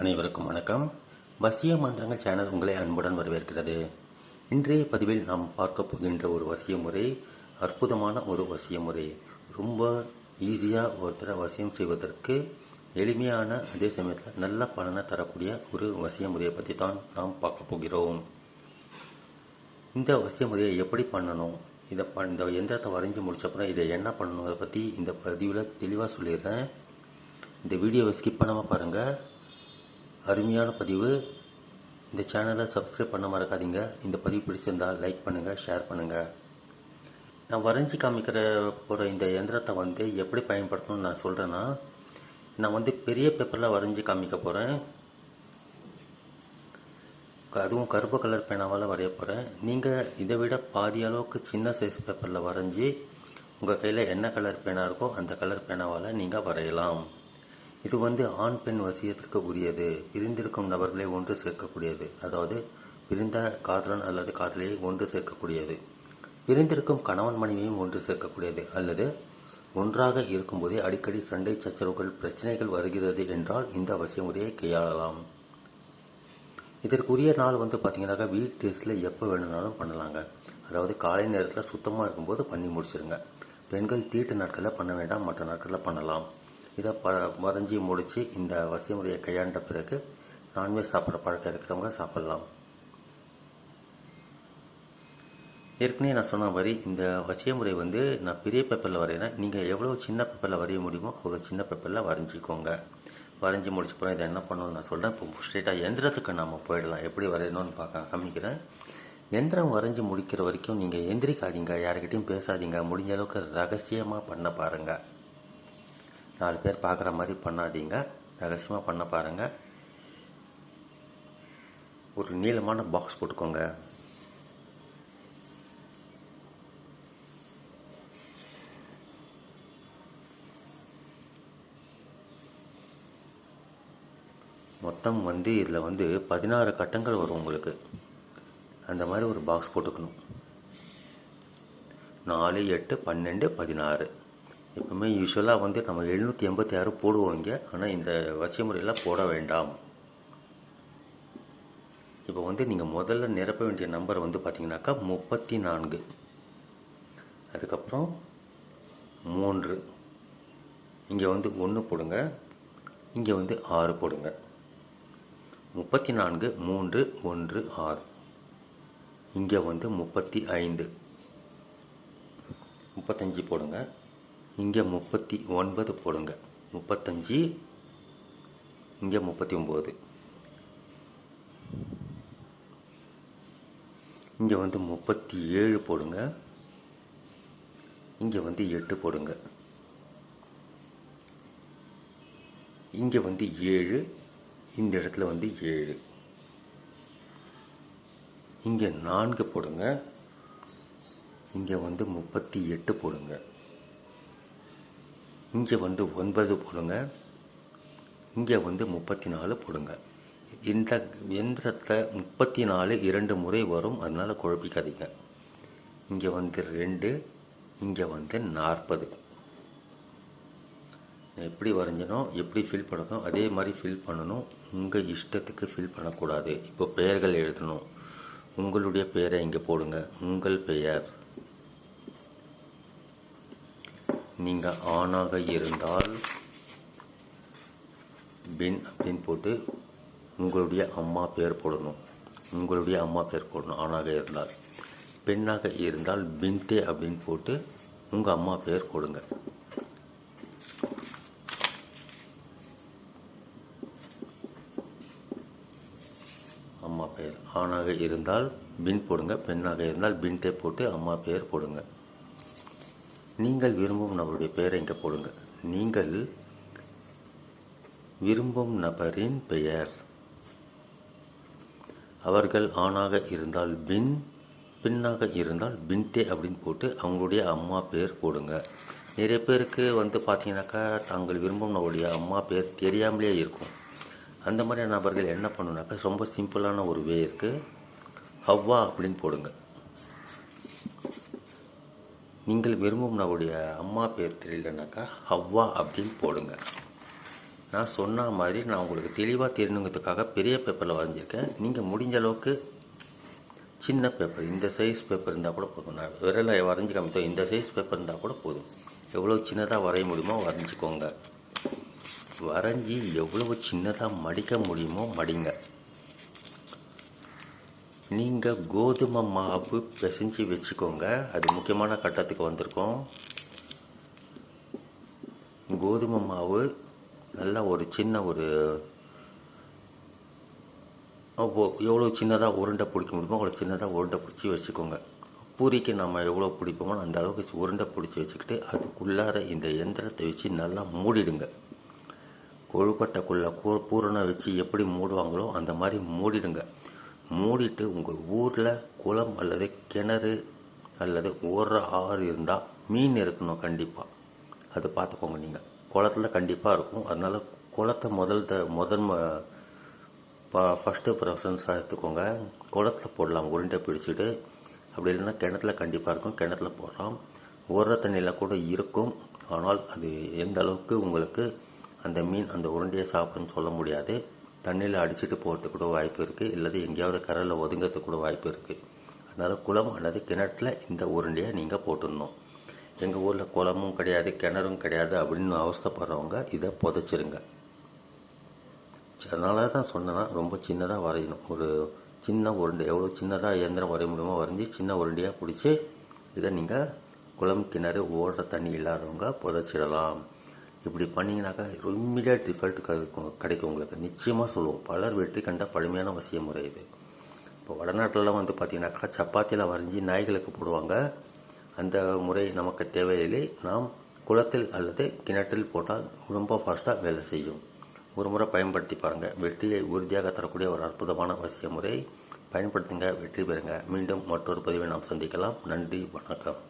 அனைவருக்கும் வணக்கம். வசிய மந்திரங்கள் சேனல் உங்களை அன்புடன் வரவேற்கிறது. இன்றைய பதிவில் நாம் பார்க்க போகின்ற ஒரு வசிய முறை அற்புதமான ஒரு வசிய முறை. ரொம்ப ஈஸியாக ஒருத்தரை வசியம் செய்வதற்கு எளிமையான அதே சமயத்தில் நல்ல பலனை தரக்கூடிய ஒரு வசிய முறையை பற்றி தான் நாம் பார்க்க போகிறோம். இந்த வசிய முறையை எப்படி பண்ணணும்? இதை ப இந்த எந்திரத்தை வரைஞ்சி முடிச்சப்பறம் இதை என்ன பண்ணணும் அதை பற்றி இந்த பதிவில் தெளிவாக சொல்லிடுறேன். இந்த வீடியோவை ஸ்கிப் பண்ணாமல் பாருங்கள் அருமையான பதிவு. இந்த சேனலை சப்ஸ்கிரைப் பண்ண மறக்காதீங்க. இந்த பதிவு பிடிச்சிருந்தால் லைக் பண்ணுங்கள் ஷேர் பண்ணுங்கள் நான் வரைஞ்சி காமிக்கிற போகிற இந்த எந்திரத்தை வந்து எப்படி பயன்படுத்தணும்னு நான் சொல்கிறேன்னா நான் வந்து பெரிய பேப்பரில் வரைஞ்சி காமிக்க போகிறேன் அதுவும் கருப்பு கலர் பேனாவால் வரைய போகிறேன் நீங்கள் இதை விட பாதி அளவுக்கு சின்ன சைஸ் பேப்பரில் வரைஞ்சி உங்கள் கையில் என்ன கலர் பேனா இருக்கோ அந்த கலர் பேனாவால் நீங்கள் வரையலாம். இது வந்து ஆண் பெண் வசியத்திற்கு உரியது பிரிந்திருக்கும் நபர்களை ஒன்று சேர்க்கக்கூடியது. அதாவது பிரிந்த காதலன் அல்லது காதலியை ஒன்று சேர்க்கக்கூடியது. பிரிந்திருக்கும் கணவன் மனைவியையும் ஒன்று சேர்க்கக்கூடியது. அல்லது ஒன்றாக இருக்கும்போதே அடிக்கடி சண்டை சச்சரவுகள் பிரச்சனைகள் வருகிறது என்றால் இந்த அவசிய முறையை கையாளலாம். இதற்குரிய நாள் வந்து பார்த்தீங்கன்னாக்கா வீக் டேஸில் எப்போ வேணும்னாலும் பண்ணலாங்க. அதாவது காலை நேரத்தில் சுத்தமாக இருக்கும்போது பண்ணி முடிச்சிருங்க. பெண்கள் தீட்டு நாட்களில் பண்ண வேண்டாம் மற்ற நாட்களில் பண்ணலாம். இதை ப வரைஞ்சி முடித்து இந்த வசிய முறையை கையாண்ட பிறகு நான்வெஜ் சாப்பிட்ற பழக்கம் இருக்கிறவங்க சாப்பிட்லாம். ஏற்கனவே நான் சொன்ன மாதிரி இந்த வசிய முறை வந்து நான் பெரிய பேப்பரில் வரைகிறேன் நீங்கள் எவ்வளோ சின்ன பேப்பரில் வரைய முடியுமோ அவ்வளோ சின்ன பேப்பரில் வரைஞ்சிக்கோங்க. வரைஞ்சி முடிச்சப்பறம் இதை என்ன பண்ணணும்னு நான் சொல்கிறேன் இப்போ ஸ்ட்ரெயிட்டாக எந்திரத்துக்கு நாம் போயிடலாம். எப்படி வரையணும்னு பார்க்க காமிக்கிறேன் எந்திரம் வரைஞ்சி முடிக்கிற வரைக்கும் நீங்கள் எந்திரிக்காதீங்க. யாருக்கிட்டையும் பேசாதீங்க. முடிஞ்ச அளவுக்கு ரகசியமாக பண்ண பாருங்கள் நாலு பேர் பார்க்குற மாதிரி பண்ணாதீங்க. ரகசியமாக பண்ண பாருங்கள் ஒரு நீளமான பாக்ஸ் போட்டுக்கோங்க. மொத்தம் வந்து இதில் வந்து பதினாறு கட்டங்கள் வரும் உங்களுக்கு. அந்த மாதிரி ஒரு பாக்ஸ் போட்டுக்கணும். நாலு எட்டு பன்னெண்டு பதினாறு. எப்பவுமே யூஸ்வலாக வந்து நம்ம எழுநூற்றி எண்பத்தி ஆறு போடுவோம் இங்கே. ஆனால் இந்த வரிசை முறையில் போட வேண்டாம். இப்போ வந்து நீங்கள் முதல்ல நிரப்ப வேண்டிய நம்பர் வந்து பார்த்தீங்கன்னாக்கா முப்பத்தி நான்கு. அதுக்கப்புறம் மூன்று. இங்கே வந்து ஒன்று போடுங்க. இங்கே வந்து ஆறு போடுங்க. முப்பத்தி நான்கு மூன்று ஒன்று ஆறு. இங்கே வந்து முப்பத்தி ஐந்து. முப்பத்தஞ்சு போடுங்க. இங்கே முப்பத்தி ஒன்பது போடுங்க. முப்பத்தஞ்சு இங்கே முப்பத்தி ஒம்பது இங்கே வந்து முப்பத்தி ஏழு போடுங்க. இங்கே வந்து எட்டு போடுங்க. இங்கே வந்து ஏழு இந்த இடத்துல வந்து ஏழு. இங்கே நான்கு போடுங்க. இங்கே வந்து முப்பத்தி எட்டு போடுங்க. இங்கே வந்து ஒன்பது போடுங்க. இங்கே வந்து முப்பத்தி நாலு போடுங்க. இந்த எந்திரத்தை முப்பத்தி நாலு இரண்டு முறை வரும். அதனால் குழப்பிக்காதீங்க. இங்கே வந்து ரெண்டு இங்கே வந்து நாற்பது. எப்படி வரைஞ்சனோ எப்படி ஃபில் பண்ணணும் அதே மாதிரி ஃபில் பண்ணணும் உங்கள் இஷ்டத்துக்கு ஃபில் பண்ணக்கூடாது. இப்போ பெயர்கள் எழுதணும். உங்களுடைய பெயரை இங்கே போடுங்க. உங்கள் பெயர். நீங்கள் ஆணாக இருந்தால் பின் அப்படின்னு போட்டு உங்களுடைய அம்மா பேர் போடணும். உங்களுடைய அம்மா பேர் போடணும் ஆணாக இருந்தால். பெண்ணாக இருந்தால் பின்தே அப்படின்னு போட்டு உங்கள் அம்மா பேர் போடுங்க. அம்மா பெயர் ஆணாக இருந்தால் பின் போடுங்க. பெண்ணாக இருந்தால் பின்தே போட்டு அம்மா பெயர் போடுங்க. நீங்கள் விரும்பும் நபருடைய பெயரை இங்கே போடுங்க. நீங்கள் விரும்பும் நபரின் பெயர். அவர்கள் ஆணாக இருந்தால் பின் பெண்ணாக இருந்தால் பின்தே அப்படின்னு போட்டு அவங்களுடைய அம்மா பேர் போடுங்க. நிறைய பேருக்கு வந்து பார்த்தீங்கன்னாக்கா தாங்கள் விரும்பும் நம்மளுடைய அம்மா பேர் தெரியாமலே இருக்கும். அந்த மாதிரியான நபர்கள் என்ன பண்ணுனாக்கா ரொம்ப சிம்பிளான ஒரு வே இருக்குது ஹவ்வா அப்படின்னு போடுங்க. நீங்கள் விரும்பும் நம்முடைய அம்மா பேர் தெரியலனாக்கா ஹவ்வா அப்படின்னு போடுங்க. நான் சொன்ன மாதிரி நான் உங்களுக்கு தெளிவாக தெரியணுங்கிறதுக்காக பெரிய பேப்பரில் வரைஞ்சிருக்கேன். நீங்கள் முடிஞ்ச அளவுக்கு சின்ன பேப்பர் இந்த சைஸ் பேப்பர் இருந்தால் கூட போதும். நான் விரலை வரைஞ்சி காமித்தோம் இந்த சைஸ் பேப்பர் இருந்தால் கூட போதும். எவ்வளோ சின்னதாக வரைய முடியுமோ வரைஞ்சிக்கோங்க. வரைஞ்சி எவ்வளவு சின்னதாக மடிக்க முடியுமோ மடிங்க. நீங்கள் கோதுமை மாவு பிசைஞ்சு வச்சுக்கோங்க. அது முக்கியமான கட்டத்துக்கு வந்திருக்கோம். கோதுமை மாவு நல்லா ஒரு சின்ன ஒரு எவ்வளோ சின்னதாக உருண்டை பிடிக்க முடியுமோ அவ்வளோ சின்னதாக உருண்டை பிடிச்சி வச்சுக்கோங்க. பூரிக்கு நம்ம எவ்வளோ பிடிப்போமோ அந்த அளவுக்கு உருண்டை பிடிச்சி வச்சுக்கிட்டு அதுக்குள்ளார இந்த எந்திரத்தை வச்சு நல்லா மூடிடுங்க. கொழுக்கட்டைக்குள்ளே கூ பூரணம் வச்சு எப்படி மூடுவாங்களோ அந்த மாதிரி மூடிடுங்க. மூடிட்டு உங்கள் ஊரில் குளம் அல்லது கிணறு அல்லது ஓடுற ஆறு இருந்தால் மீன் இருக்கணும் கண்டிப்பாக அது பார்த்துக்கோங்க நீங்கள் குளத்துல கண்டிப்பாக இருக்கும். அதனால் குளத்தை முதல் த முதல் ம- ப- ஃபஸ்ட்டு ப்ரெஃபரன்ஸாக எடுத்துக்கோங்க குளத்துல போடலாம். உருண்டை பிடிச்சிட்டு அப்படி இல்லைன்னா கிணத்துல கண்டிப்பாக இருக்கும். கிணத்துல போடலாம். ஓடுற தண்ணியில் கூட இருக்கும். ஆனால் அது எந்த அளவுக்கு உங்களுக்கு அந்த மீன் அந்த உருண்டையை சாப்பிடுன்னு சொல்ல முடியாது. தண்ணியில் அடிச்சிட்டு போகிறதுக்கு கூட வாய்ப்பு இருக்குது இல்லது எங்கேயாவது கரையில் ஒதுங்கிறதுக்கு கூட வாய்ப்பு இருக்குது அதனால் குளம் அல்லது கிணற்றில் இந்த உருண்டையை நீங்கள் போட்டுடணும். எங்கள் ஊரில் குளமும் கிடையாது கிணறும் கிடையாது அப்படின்னு அவஸ்தைப்படுறவங்க இதை புதைச்சிருங்க. அதனால தான் சொன்னேன்னா ரொம்ப சின்னதாக வரையணும். ஒரு சின்ன உருண்டை எவ்வளோ சின்னதாக இயந்திரம் வரைய முடியுமோ வரைஞ்சி சின்ன உருண்டையாக பிடிச்சி இதை நீங்கள் குளம் கிணறு ஓடுற தண்ணி இல்லாதவங்க புதைச்சிடலாம். இப்படி பண்ணிங்கனாக்கா இம்மிடியட் ரிசல்ட் கிடைக்கும் கிடைக்கும் உங்களுக்கு. நிச்சயமாக சொல்லுவோம். பலர் வெற்றி கண்ட பழமையான வசிய முறை இது. இப்போ வடநாட்டிலலாம் வந்து பார்த்தீங்கன்னாக்கா சப்பாத்தியில் வரைஞ்சி நாய்களுக்கு போடுவாங்க. அந்த முறை நமக்கு தேவையில்லை. நாம் குளத்தில் அல்லது கிணற்றில் போட்டால் ரொம்ப ஃபாஸ்ட்டாக வேலை செய்யும். ஒரு முறை பயன்படுத்தி பாருங்கள் வெற்றியை உறுதியாக தரக்கூடிய ஒரு அற்புதமான வசிய முறை. பயன்படுத்துங்க வெற்றி பெறுங்க. மீண்டும் மற்றொரு பதிவை நாம் சந்திக்கலாம். நன்றி வணக்கம்.